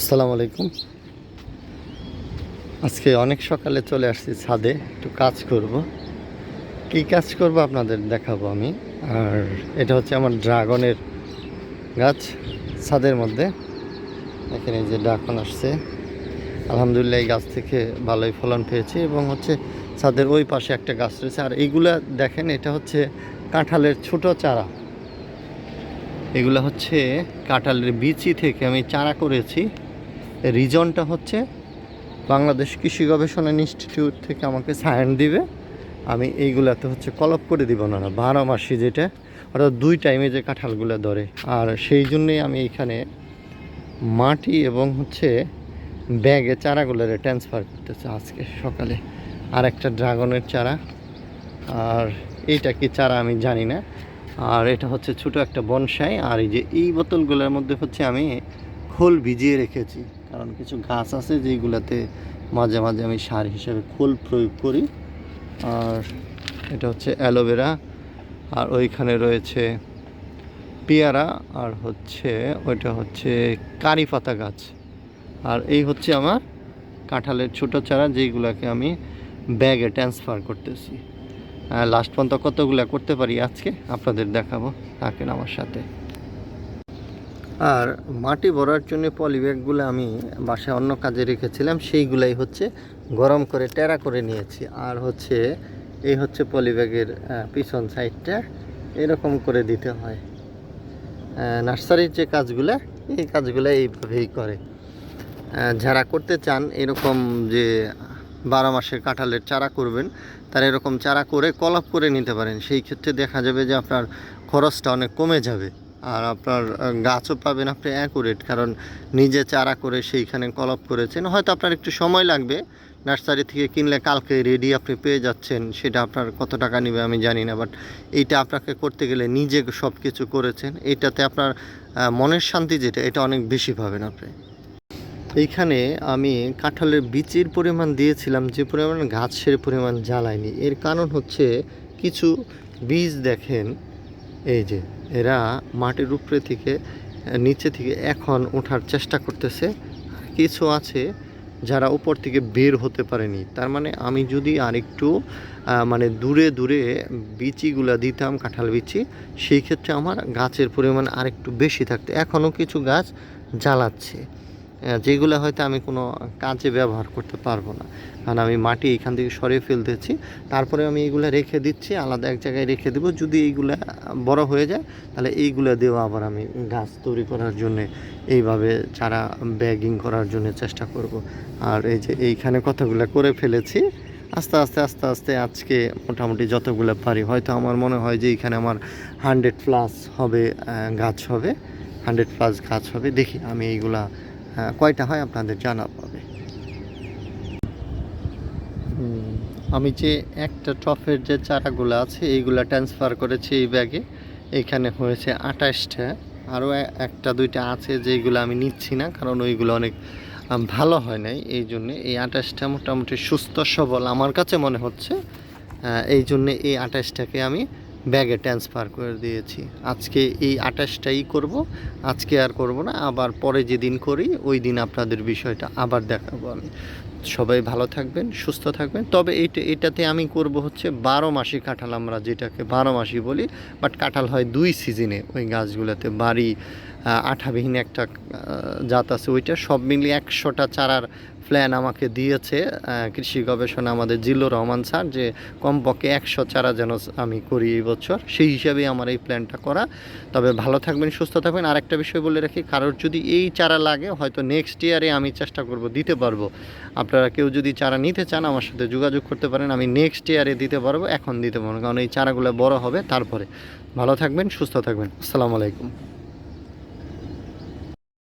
আসসালামু আলাইকুম। আজকে অনেক সকালে চলে আসছি ছাদে, একটু কাজ করব। কি কাজ করব আপনাদের দেখাবো আমি। আর এটা হচ্ছে আমার ড্রাগনের গাছ ছাদের মধ্যে। এখানে যে ড্রাগন আসছে, আলহামদুলিল্লাহ এই গাছ থেকে ভালোই ফলন পেয়েছি এবং হচ্ছে ছাদের ওই পাশে একটা গাছ রয়েছে। আর এইগুলা দেখেন, এটা হচ্ছে কাঁঠালের ছোট চারা। এগুলো হচ্ছে কাঁঠালের বিচি থেকে আমি চারা করেছি। রিজনটা হচ্ছে বাংলাদেশ কৃষি গবেষণা ইনস্টিটিউট থেকে আমাকে সায়েন্স দিবে। আমি এইগুলাতে হচ্ছে কলপ করে দিব না না, বারো মাসি যেটা, অর্থাৎ দুই টাইমে যে কাঁঠালগুলো ধরে। আর সেই জন্যেই আমি এখানে মাটি এবং হচ্ছে ব্যাগে চারাগুলোরে ট্রান্সফার করতেছে আজকে সকালে। আর একটা ড্রাগনের চারা। আর এইটা কি চারা আমি জানি না। আর এটা হচ্ছে ছোট একটা বনসাই। আর এই যে এই বোতলগুলোর মধ্যে হচ্ছে আমি খোল ভিজিয়ে রেখেছি। কারণ কিছু গাছ আছে যেগুলোতে মাঝে মাঝে আমি সার হিসেবে খোল প্রয়োগ করি। আর এটা হচ্ছে অ্যালোভেরা, আর ওইখানে রয়েছে পেয়ারা, আর হচ্ছে, ওইটা হচ্ছে কারি পাতা গাছ। আর এই হচ্ছে আমার কাঁঠালের ছোটো চারা যেইগুলোকে আমি ব্যাগে ট্রান্সফার করতেছি। লাস্ট পর্যন্ত কতগুলো করতে পারি আজকে আপনাদের দেখাবো, থাকেন আমার সাথে। আর মাটি ভরার জন্য পলিব্যাগগুলো আমি বাসায় অন্য কাজে রেখেছিলাম, সেইগুলাই হচ্ছে গরম করে, টেরা করে নিয়েছি। আর হচ্ছে এই হচ্ছে পলিব্যাগের পিছন সাইডটা, এরকম করে দিতে হয়। নার্সারির যে কাজগুলো, এই কাজগুলো এইভাবেই করে। যারা করতে চান, এরকম যে বারো মাসের কাঁঠালের চারা করবেন, তারা এরকম চারা করে, কলপ করে নিতে পারেন। সেই ক্ষেত্রে দেখা যাবে যে আপনার খরচটা অনেক কমে যাবে। আর আপনার গাছও পাবেন আপনি অ্যাকুরেট কারণ নিজে চারা করে সেইখানে কলপ করেছেন। হয়তো আপনার একটু সময় লাগবে, নার্সারি থেকে কিনলে কালকে রেডি আপনি পেয়ে যাচ্ছেন, সেটা আপনার কত টাকা নেবে আমি জানি না বাট এইটা আপনাকে করতে গেলে নিজে সব কিছু করেছেন এইটাতে আপনার মনের শান্তি যেটা, এটা অনেক বেশি পাবেন আপনি। এইখানে আমি কাঁঠালের বীজের পরিমাণ দিয়েছিলাম, যে পরিমাণ গাছের পরিমাণ জ্বালায়নি। এর কারণ হচ্ছে কিছু বীজ দেখেন এই যে, এরা মাটির উপরে থেকে, নিচে থেকে এখন ওঠার চেষ্টা করতেছে। কিছু আছে যারা উপর থেকে বের হতে পারেনি। তার মানে আমি যদি আরেকটু মানে দূরে দূরে বিচিগুলা দিতাম, কাঁঠাল বিচি, সেই ক্ষেত্রে আমার গাছের পরিমাণ আরেকটু বেশি থাকতো। এখনও কিছু গাছ জ্বালাচ্ছে। যেগুলো হয়তো আমি কোনো কাজে ব্যবহার করতে পারব না। কারণ আমি মাটি এখান থেকে সরিয়ে ফেলতেছি, তারপরে আমি এইগুলো রেখে দিচ্ছি, আলাদা এক জায়গায় রেখে দেবো। যদি এইগুলা বড় হয়ে যায়, তাহলে এইগুলো দিয়েও আবার আমি গাছ তৈরি করার জন্যে, এইভাবে চারা ব্যাগিং করার জন্য চেষ্টা করব। আর এই যে এইখানে কতগুলো করে ফেলেছি, আস্তে আস্তে আস্তে আস্তে আজকে মোটামুটি যতগুলো পারি। হয়তো আমার মনে হয় যে এইখানে আমার হান্ড্রেড প্লাস হবে গাছ হবে হান্ড্রেড প্লাস গাছ হবে। দেখি আমি এইগুলা কয়টা হয় আপনাদের জানা পাবে আমি যে একটা টফের যে চারাগুলো আছে, এইগুলা ট্রান্সফার করেছি এই ব্যাগে। এখানে হয়েছে আঠাশটা। আরও একটা, দুইটা আছে যেগুলো আমি নিচ্ছি না, কারণ ওইগুলো অনেক ভালো হয় নাই। এই জন্যে এই আঠাশটা মোটামুটি সুস্থ সবল। আমার কাছে মনে হচ্ছে এই জন্যে এই আঠাশটাকে আমি ব্যাগে ট্রান্সফার করে দিয়েছি। আজকে এই আঠাশটাই করব, আজকে আর করব না, আবার পরে যেদিন করি, ওই দিন আপনাদের বিষয়টা আবার দেখাবো আমি। সবাই ভালো থাকবেন, সুস্থ থাকবেন। তবে এইটা, এটাতে আমি করব হচ্ছে বারো মাসি কাঁঠাল আমরা যেটাকে বারো মাসি বলি বাট কাঁঠাল হয় দুই সিজনে ওই গাছগুলোতে বাড়ি আঠাবিহীন একটা জাত আছে ওইটা। সব মিলিয়ে একশোটা চারার প্ল্যান আমাকে দিয়েছে কৃষি গবেষণা আমাদের জিল্লুর রহমান স্যার, যে কমপক্ষে একশো চারা যেন আমি করি এই বছর। সেই হিসাবেই আমার এই প্ল্যানটা করা। তবে ভালো থাকবেন, সুস্থ থাকবেন। আর একটা বিষয় বলে রাখি, কারোর যদি এই চারা লাগে, হয়তো নেক্সট ইয়ারে আমি চেষ্টা করব, দিতে পারব। আপনারা কেউ যদি চারা নিতে চান আমার সাথে যোগাযোগ করতে পারেন। আমি নেক্সট ইয়ারে দিতে পারব, এখন দিতে পারব কারণ এই চারাগুলো বড় হবে তারপরে। ভালো থাকবেন, সুস্থ থাকবেন। আসসালামু আলাইকুম।